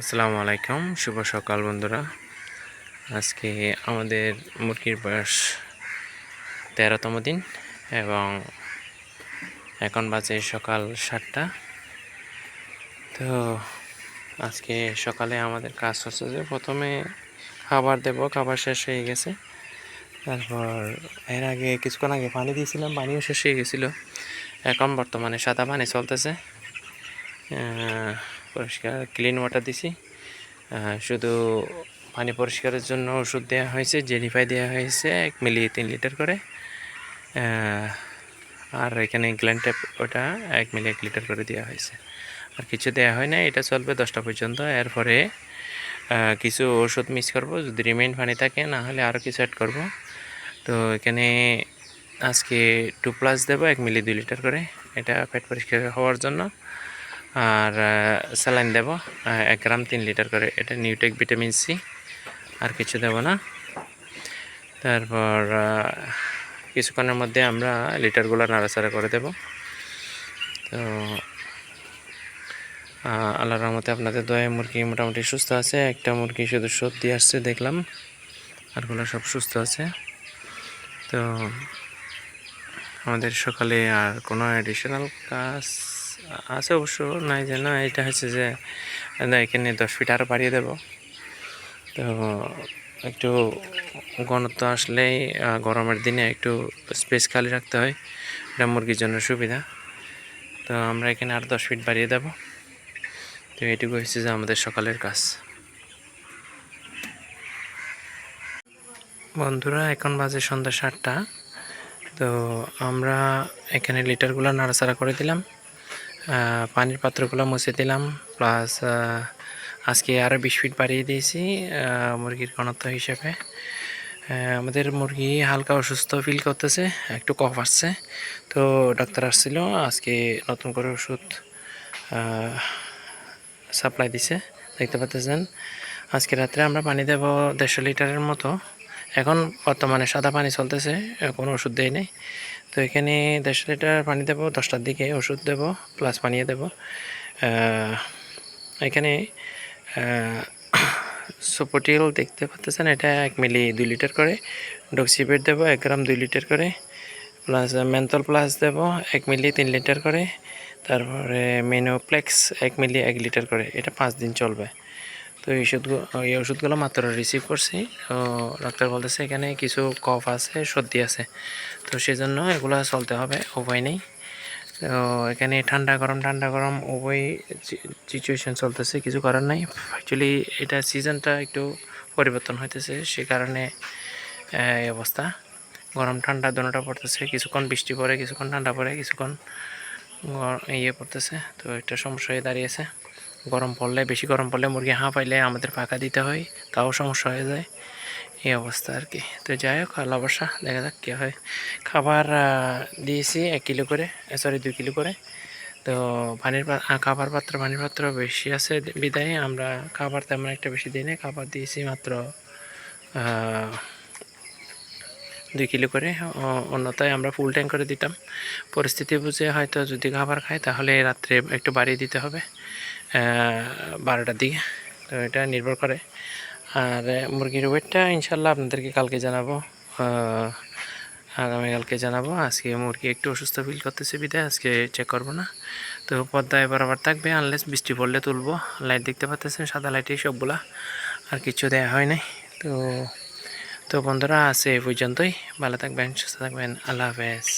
আসসালামু আলাইকুম, শুভ সকাল বন্ধুরা। আজকে আমাদের মুরগির বয়স তেরোতম দিন এবং এখন বাজে সকাল সাতটা। তো আজকে সকালে আমাদের কাজ হচ্ছে যে প্রথমে খাবার দেব, খাবার শেষ হয়ে গেছে। তারপর এর আগে কিছুক্ষণ আগে পানি দিয়েছিলাম, পানিও শেষ হয়ে গেছিল। এখন বর্তমানে সাদা পানি চলতেছে। পরিষ্কার ক্লিন ওয়াটার দিছি। শুধু পানি পরিষ্কারের জন্য ওষুধ দেওয়া হয়েছে জেনিফাই দেওয়া হয়েছে, এক মিলি তিন লিটার করে। আর এখানে গ্ল্যান্ড ট্যাপ ওটা এক মিলি এক লিটার করে দেওয়া হয়েছে। আর কিছু দেওয়া হয় না এটা চলবে দশটা পর্যন্ত। এরপরে কিছু ওষুধ মিস করব, যদি রিমেইন পানি থাকে, না হলে আরও কিছু অ্যাড করব। তো এখানে আজকে টু প্লাস দেবো, এক মিলি দুই লিটার করে। এটা পেট পরিষ্কার হওয়ার জন্য। আর স্যালাইন দেবো এক গ্রাম তিন লিটার করে। এটা নিউটেক ভিটামিন সি আর কিছু দেব না। তারপর কিছুক্ষণের মধ্যে আমরা লিটারগুলো নাড়াচাড়া করে দেব। তো আহ, আল্লাহর রহমতে আপনাদের দয়া মুরগি মোটামুটি সুস্থ আছে। একটা মুরগি শুধু সর্দি আসছে দেখলাম। আরগুলো সব সুস্থ আছে। তো আমাদের সকালে আর কোনো অ্যাডিশনাল কাজ আছে অবশ্য, নাই যে, না, এটা হচ্ছে যে এখানে দশ ফিট আরও বাড়িয়ে দেব। তো একটু ঘনত্ব আসলেই গরমের দিনে একটু স্পেস খালি রাখতে হয়, এটা মুরগির জন্য সুবিধা। তো আমরা এখানে আর দশ ফিট বাড়িয়ে দেব। তো এটুকু হচ্ছে যে আমাদের সকালের কাজ। বন্ধুরা, এখন বাজে সন্ধ্যা সাতটা। তো আমরা এখানে লিটারগুলো নাড়াচাড়া করে দিলাম। পানির পাত্রগুলো মুছে দিলাম প্লাস আজকে আরও বিশ ফিট বাড়িয়ে দিয়েছি মুরগির ঘনত্ব হিসেবে। আমাদের মুরগি হালকা অসুস্থ ফিল করতেছে, একটু কফ আসছে, তো ডাক্তার আসছিল, আজকে নতুন করে ওষুধ সাপ্লাই দিছে, দেখতে পাচ্ছেন। আজকে রাত্রে আমরা পানি দেব দেড়শো লিটারের মতো। এখন বর্তমানে সাদা পানি চলতেছে, কোনো ওষুধ দেয় নেই। তো এখানে দেড়শো লিটার পানি দেবো, দশটার দিকে ওষুধ দেব প্লাস পানিয়ে দেব। এখানে সুপোটিল দেখতে পাচ্ছেন এটা এক মিলি দুই লিটার করে। ডক্সিপেট দেবো, এক গ্রাম দুই লিটার করে। প্লাস মেন্থল প্লাস দেবো, এক মিলি তিন লিটার করে। তারপরে মেনোপ্লেক্স এক মিলি এক লিটার করে। এটা পাঁচ দিন চলবে। তো এই ওষুধগুলো এই ওষুধগুলো মাত্র রিসিভ করছি। তো ডাক্তার বলতেছে, এখানে কিছু কফ আছে, সর্দি আছে। তো সেজন্য এগুলো চলতে হবে, উপায় নেই। তো এখানে ঠান্ডা গরম ঠান্ডা গরম, উভয় সিচুয়েশন চলতেছে, কিছু করার নাই। অ্যাকচুয়ালি এটা সিজনটা একটু পরিবর্তন হইতেছে, সে কারণে এই অবস্থা। গরম, ঠান্ডা দোনোটা পড়তেছে, কিছুক্ষণ বৃষ্টি পড়ে, কিছুক্ষণ ঠান্ডা পড়ে, কিছুক্ষণ ইয়ে পড়তেছে। তো একটা সমস্যা হয়ে দাঁড়িয়েছে। গরম পড়লে, বেশি গরম পড়লে মুরগি হাঁ পাইলে আমাদের পাকা দিতে হয়, তাও সমস্যা হয়ে যায়। এই অবস্থা আর কি। তো যাই হোক, আল্লাহ বর্ষা দেখা যাক কী হয়। খাবার দিয়েছি এক কিলো করে সরি দুই কিলো করে। তো পানির খাবার পাত্র, পানির পাত্র বেশি আছে বিদায়। আমরা খাবার তেমন একটা বেশি দিই না খাবার দিয়েছি মাত্র দুই কিলো করে। অ- অন্যথায় আমরা ফুল ট্যাঙ্ক করে দিতাম। পরিস্থিতি বুঝে হয়তো যদি খাবার খায় তাহলে রাত্রে একটু বাড়িয়ে দিতে হবে। বারোটার দিকে। তো এটা নির্ভর করে। আর মুরগির ওয়েটটা ইনশাল্লাহ আপনাদেরকে কালকে জানাব। আগামীকালকে জানাব। আজকে মুরগি একটু অসুস্থ ফিল করতেছে বিদায় আজকে চেক করব না। তো পদ্মায় বরাবর থাকবে। আনলেস বৃষ্টি পড়লে তুলবো। লাইট দেখতে পাচ্ছেন, সাদা লাইটই সবগুলা। আর কিছু দেওয়া হয় নাই। তো তো বন্ধুরা আছে এই পর্যন্তই। ভালো থাকবেন, সুস্থ থাকবেন। আল্লাহ হাফেজ।